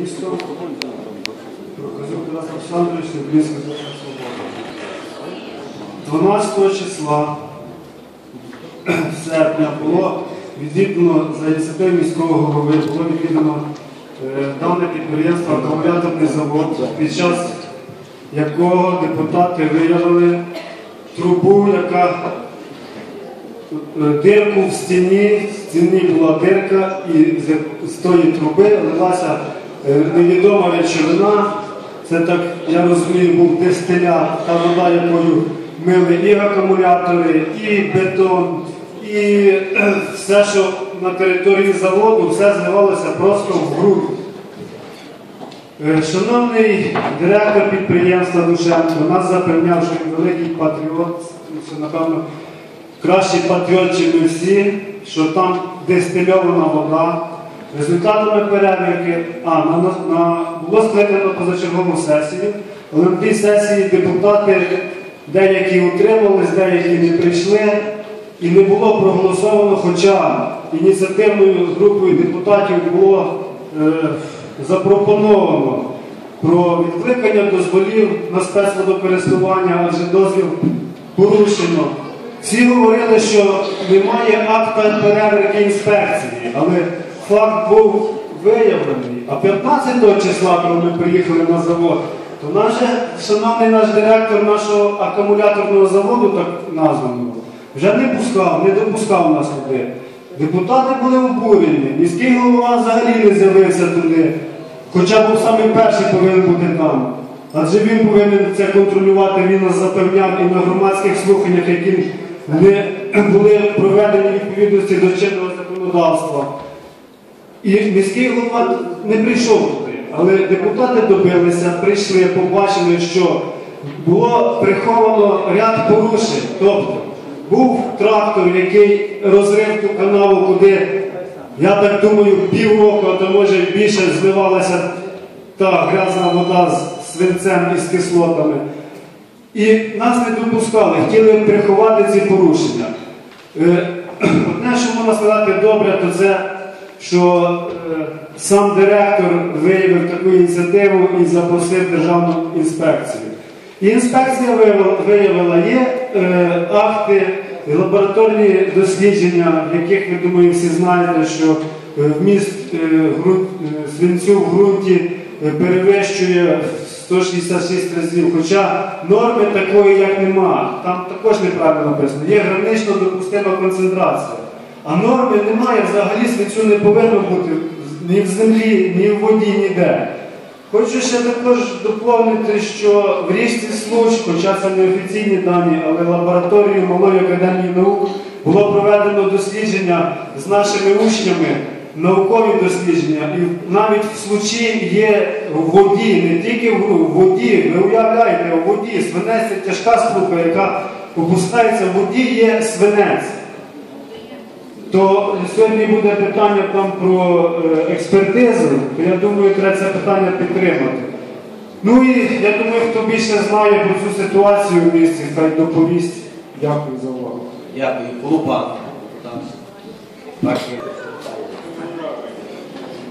місто. Проказук Тарас Олександрович, Українська Свобода. 12 числа серпня було відвідано за ініціативою міського голови, було відвідано е, дане підприємство акумуляторний завод, під час якого депутати виявили трубу, яка е, дирку в стіні, в стіні була дирка, і з- тої труби лилася невідома речовина. Це так, я розумію, був дистилят, та вода, якою мили і акумулятори, і бетон, і е, все, що на території заводу, все зливалося просто в ґрунт. Е, Шановний директор підприємства Душенко нас запевняв, що він великий патріот, що, напевно, кращий патріот, ніж ми всі, що там дистильована вода. Результатами перевірки, а на, на, було скликано позачергову сесію, але на тій сесії депутати деякі утримались, деякі не прийшли, і не було проголосовано, хоча ініціативною групою депутатів було е, запропоновано про відкликання дозволів на спецводокористування, адже дозвіл порушено. Всі говорили, що немає акта перевірки інспекції, але факт був виявлений. А 15 числа, коли ми приїхали на завод, то наш, шановний наш директор нашого акумуляторного заводу, так названого, вже не пускав, не допускав нас туди. Депутати були обурені, міський голова взагалі не з'явився туди, хоча був саме перший повинен бути там. Адже він повинен це контролювати, він нас запевняв і на громадських слуханнях, які не були проведені відповідності до чинного законодавства. І міський голова не прийшов туди, але депутати добилися, прийшли, побачили, що було приховано ряд порушень. Тобто був трактор, який розрив ту канаву, куди, я так думаю, півроку, а то може більше зливалася та грязна вода з свинцем і з кислотами. І нас не допускали, хотіли приховати ці порушення. Е, Одне, що можна сказати добре, то це, що е, сам директор виявив таку ініціативу і запросив державну інспекцію. І інспекція виявила, виявила є е, акти, лабораторні дослідження, яких, ви думаю, всі знаєте, що е, вміст е, ґрунт, е, свинцю в ґрунті е, перевищує 166 разів, хоча норми такої як нема. Там також неправильно написано. Є гранично допустима концентрація. А норми немає, взагалі свинцю не повинно бути ні в землі, ні в воді, ніде. Хочу ще також доповнити, що в річці Случ, хоча це не офіційні дані, але лабораторією Малої академії наук було проведено дослідження з нашими учнями, наукові дослідження. І навіть в случі є в воді, не тільки в воді, ви уявляєте, в воді свинець тяжка спрука, яка опускається в воді, є свинець. То сьогодні буде питання там про е, експертизу, то я думаю, треба це питання підтримати. Ну і я думаю, хто більше знає про цю ситуацію в місті, хай доповість. Дякую за увагу. Дякую. Так.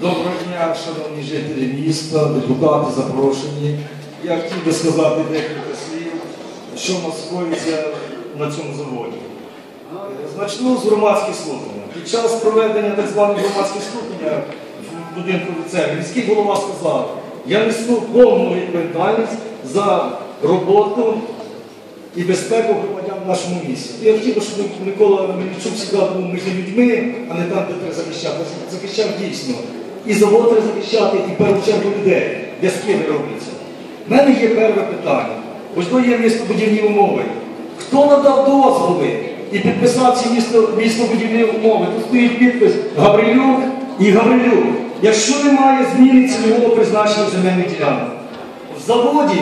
Доброго дня, шановні жителі міста, депутати запрошені. Я хотів би сказати декілька слів, що у нас скоїться на цьому заводі. Е, Почну з громадських слухань. Під час проведення так званих громадських слухань в будинку ліцею міський голова сказав, я несу повну відповідальність за роботу і безпеку громадян в нашому місті. Я хотів щоб Микола Мельничук завжди був між людьми, а не там, де треба захищати. Захищав дійсно. І завод треба захищати, і першу чергу людей, де скиди робляться. У мене є перше питання. Ось то є містобудівні умови. Хто надав дозволи і підписав ці місто, містобудівні умови? Тут стоїть підпис Гаврилюк і Гаврилюк. Якщо немає зміни цільового призначення земельних ділянок, в заводі,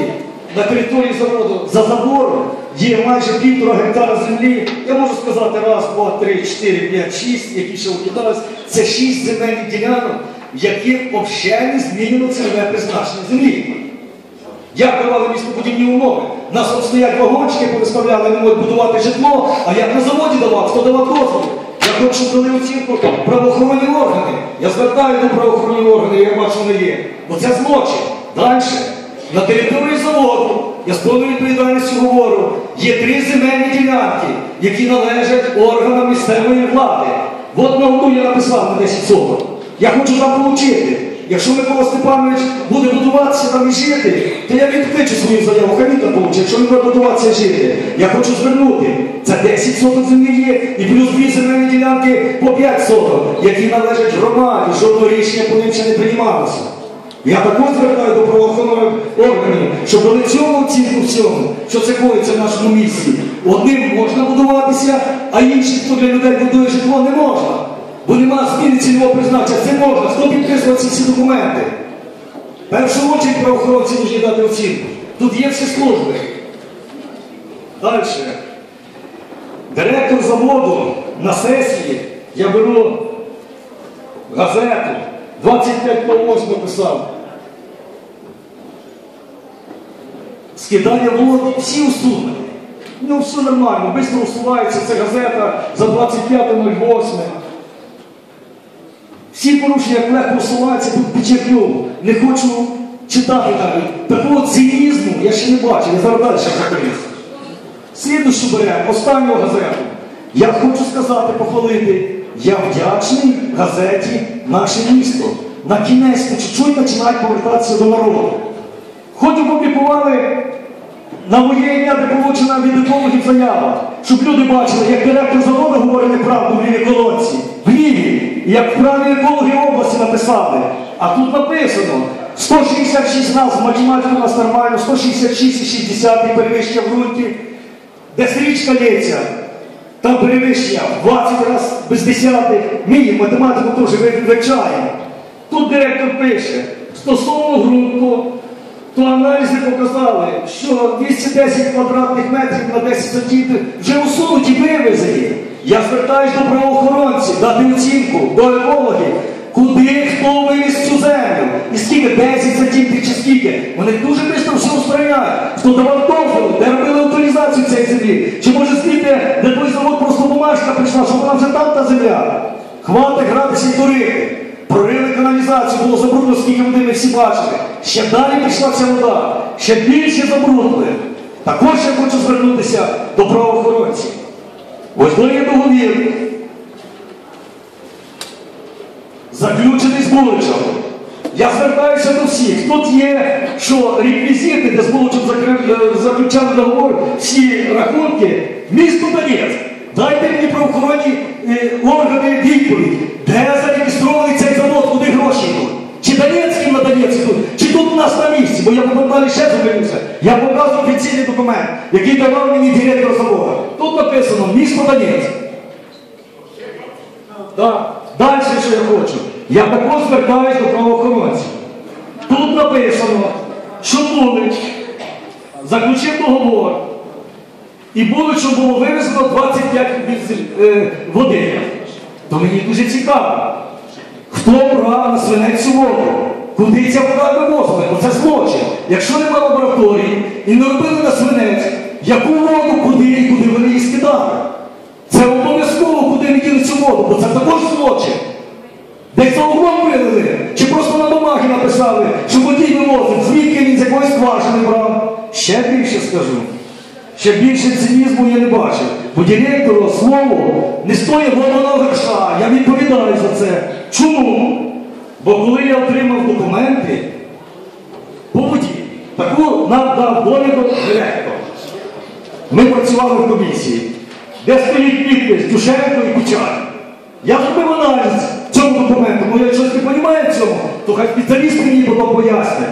на території заводу, за забором є майже півтора гектара землі. Я можу сказати раз, два, три, чотири, п'ять, шість, які ще викидались. Це шість земельних ділянок, в яких взагалі не змінено цільове призначення землі. Як давали містобудівні умови? Нас от стоять вагончики, повиставляли, не можуть будувати житло, а як на заводі давав, хто давав дозвіл? хочу, щоб дали оцінку правоохоронні органи. Я звертаю до правоохоронних органів, я бачу, вони є. Бо це злочин. Далі. На території заводу, я з повною відповідальністю говорю, є три земельні ділянки, які належать органам місцевої влади. От на одну я написав на 10 соток. Я хочу там отримати. Якщо Микола Степанович буде будуватися там і жити, то я відкличу свою заяву, він там. Якщо він буде будуватися жити, я хочу звернути. Це 10 соток землі є, і плюс дві земельні ділянки по 5 соток, які належать громаді, жодного рішення по ним ще не приймалося. Я також звертаю до правоохоронних органів, щоб дали цьому оцінку всьому, що це коїться в нашому місті. Одним можна будуватися, а іншим, хто для людей будує житло, не можна. Бо нема зміни цільового призначення. Це можна. Хто підписував ці всі документи? Першу чергу правоохоронці повинні дати оцінку. Тут є всі служби. Далі. Директор заводу на сесії я беру газету. 25 по 8 написав. Скидання воду, всі усунені. Ну, все нормально, швидко усувається, це газета за 25.08. Всі порушення як легко усуваються, тут підчеркнув. Не хочу читати навіть. Такого цинізму я ще не бачив, я зараз далі ще закрив. Слідущу беремо, останню газету. Я хочу сказати, похвалити, я вдячний газеті наше місто. На кінець чуть-чуть починають повертатися до народу. Хоч опублікували на моє ім'я, де получена від екологів заява, щоб люди бачили, як директор заводу говорить неправду в лівій колонці. В лівій, як праві екологи області написали. А тут написано 166 назв, математика у нас нормально, 166 і 60 перевищення в ґрунті. Десь річка лється, там перевищення 20 разів без десятих. Ми математику теж ви- вивчаємо. Тут директор пише, стосовно ґрунту, то аналізи показали, що 210 квадратних метрів на 10 сантиметрів вже усунуті вивезені. Я звертаюсь до правоохоронців, дати оцінку, до екологів, куди хто вивіз цю землю. І скільки, 10 сантиметрів чи скільки. Вони дуже швидко все устраняють. Хто давав дозвіл, де робили авторизацію цієї землі. Чи може звідти, де той завод просто бумажка прийшла, що вона вже там та земля. Хватить гратися і дурити. Прорили каналізацію, було забруднено, скільки води ми всі бачили. Ще далі пішла ця вода, ще більше забруднили. Також я хочу звернутися до правоохоронців. Ось є договір, заключений з Буличем. Я звертаюся до всіх. Тут є, що реквізити, де з Буличем е, заключали договор, всі рахунки, місто Донецьк. Дайте мені правоохоронні е, органи відповідь, де зареєстрований цей завод, куди гроші йдуть. Чи Донецький на Донецьк йдуть, чи тут у нас на місці, бо я потім далі ще зупинюся. Я показую офіційний документ, який давав мені директор заводу. Тут написано місто Донецьк. Так. Далі, що я хочу. Я також звертаюся до правоохоронців. Тут написано, що Булич заключив договор і Буличу було вивезено 25 е, води. То мені дуже цікаво, хто брав на свинець воду? Куди ця вода вивозила? Бо це злочин. Якщо нема лабораторії і не робили на свинець, яку воду, куди і куди вони її скидали? Це обов'язково, куди не діли цю воду, бо це також злочин. Десь за углом вилили, чи просто на бумагі написали, що водій вивозив, звідки він з якоїсь скважини брав. Ще більше скажу. Ще більше цинізму я не бачив. Бо директору слово не стоїть головного гроша. Я відповідаю за це. Чому? Бо коли я отримав документи по воді, таку нам дав довідок директор. Ми працювали в комісії, де стоїть підпис Душенко і Кучар. Я зробив аналіз цьому документу, бо я щось не розумію в цьому, то хай спеціаліст мені потім пояснить.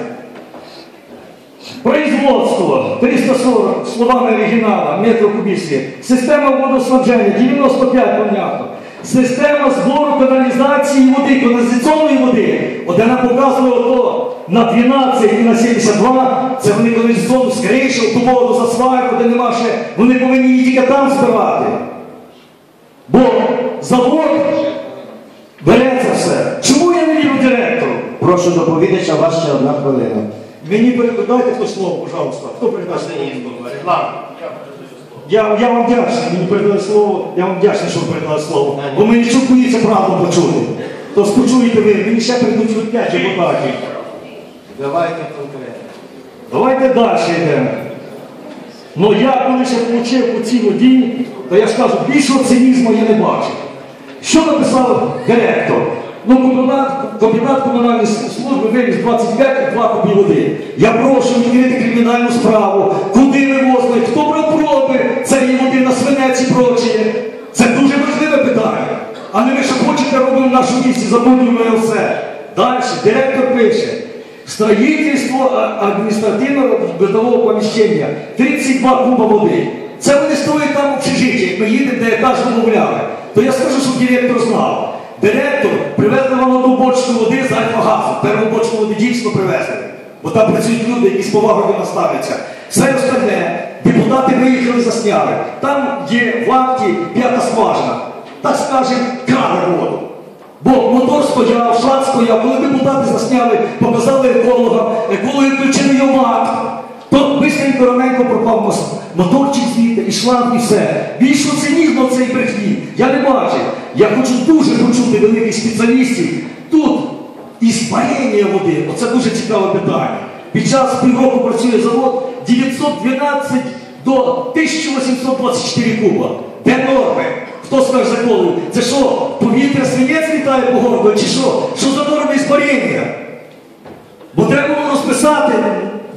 Производство 340 словами оригінала, метрокомісії. Система водоснабження 95 понятно. Система збору каналізації води, каналізаційної води. От вона показувала то на 12 і на 72, це вони каналізаційну скришу, ту воду за сварку, де нема ще, вони повинні її тільки там збирати. Бо завод бере це все. Чому я не вірю директору? Прошу доповідача, вас ще одна хвилина. Мені передайте хто слово, пожалуйста. Хто передасть? Реклама. Я, я вам вдячний, мені передали слово, я вам вдячний, що ви передали слово. Бо мені чукується правду почути. Тож почуєте ви, мені ще прийдуть п'ять депутатів. Давайте конкретно. Давайте далі йдемо. Ну я коли ще отримав оці водії, то я ж кажу, більшого цинізму я не бачив. Що написав директор? Ну, комбінат, комбінат комунальної служби вивіз 25 2 кубі води. Я прошу відкрити кримінальну справу, куди вивозили, хто брав проби цієї води і прочее. Це дуже важливе питання. А не ви що хочете робимо в нашому місті, забудемо все. Далі, директор пише. Строительство а, административного бытового помещения. 32 куба води. Це вони стоять там в общежитті, як ми їдемо, де етаж замовляли. То я скажу, щоб директор знав. Директор привезли вам одну бочку води з альфа-газу. Перву бочку води дійсно привезли. Бо там працюють люди, які з повагою до нас ставляться. Все остальне, депутати виїхали, засняли. Там є в акті п'ята скважина. Так скажемо, воду. Бо мотор стояв, шланг стояв, коли депутати засняли, показали екологам, екологи включили його в акт, то бистренько раненько пропав моторчик звідти, і шланг, і все. Більшого цинізму в цій брехні я не бачив. Я хочу дуже почути великих спеціалістів. Тут іспарення води, оце дуже цікаве питання. Під час півроку працює завод 912 до 1824 куба. Де норми? Хто скаже за? Це що, повітря свинець літає по городу, чи що? Що за норми іспарення? Бо треба було розписати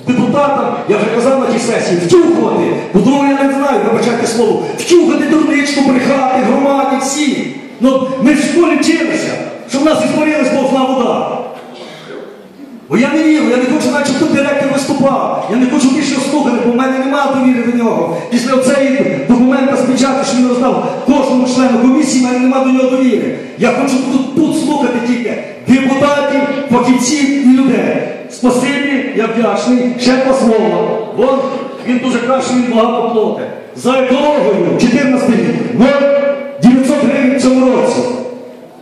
депутатам, я вже казав на тій сесії, втюхувати, бо другого я не знаю, вибачайте слово, втюхати дурничку, брехати, громаді, всі. Ну, ми в школі вчилися, що в нас іспарилась повзна вода. Бо я не вірю, я не хочу, тут директор виступав. Я не хочу більше слухати, бо в мене немає довіри до нього. Після оцеї документа з що він роздав кожному члену комісії, в мене немає до нього довіри. Я хочу тут, тут слухати тільки депутатів, фахівців і людей. Спасибі, я вдячний. Ще два слова. Вон він дуже каже, він багато платить. За екологію 14 рік. 900 гривень в цьому році.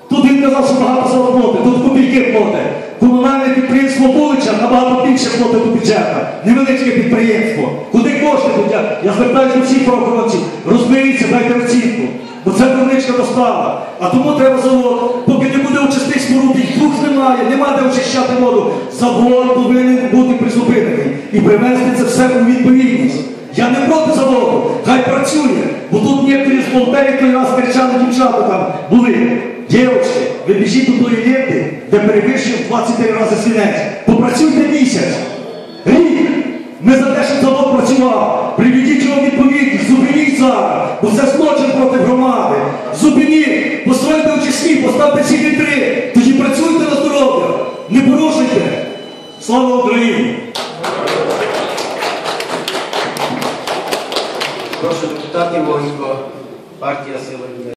Тут він казав, що багато зароботи, тут копійки платить. Комунальне підприємство Булича набагато більше платить до бюджету. Невеличке підприємство. Куди кошти ходять? Я звертаюся до всіх правоохоронців. Розберіться, дайте оцінку. Бо це невеличка достава. А тому треба завод, поки не буде очистих споруд, їх двох немає, нема де очищати воду. Завод повинен бути призупинений і привести це все у відповідність. Я не проти заводу, хай працює, бо тут некоторі з волонтерів той раз кричали дівчата там були. Дівчатки, ви біжіть до тої ленти, де перевищив 23 рази свинець. Попрацюйте місяць. Рік. Ми за те, щоб завод працював. Приведіть його відповідність, зупиніть зараз, бо це злочин проти громади. Зупиніть, постройте очисні, поставте всі вітри, тоді працюйте на здоров'я. Не порушуйте. Слава Україні! Прошу депутатів Луганського, партія Людей.